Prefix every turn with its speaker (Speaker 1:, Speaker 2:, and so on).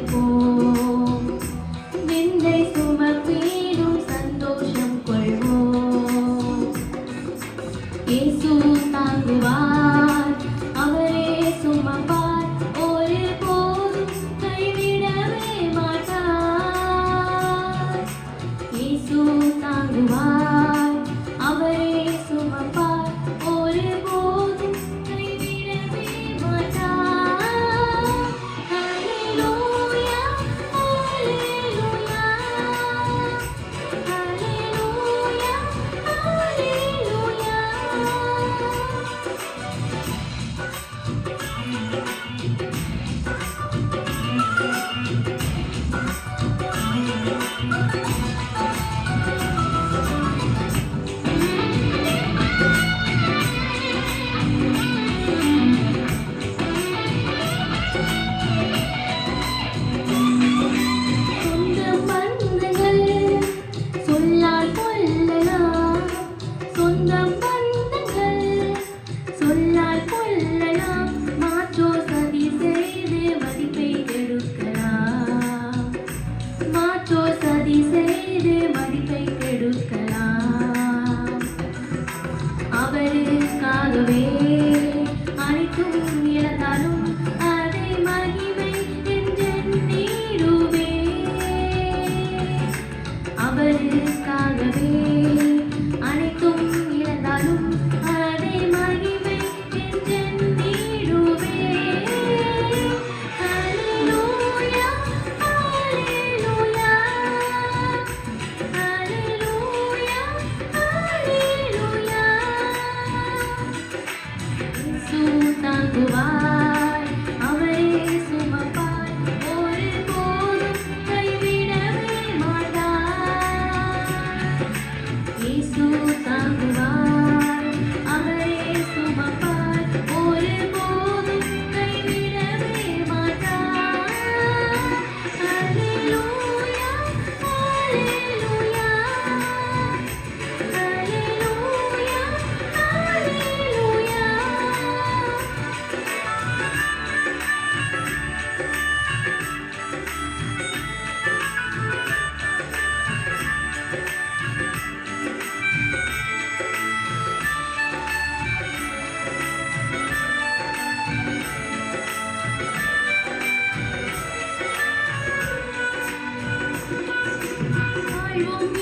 Speaker 1: தரிப்போம் நிந்தை சுமப்பீடும் சந்தோஷம் கொள்வோம். இயேசு தாங்குவார். அவருக்காகவே வாழ்வோம்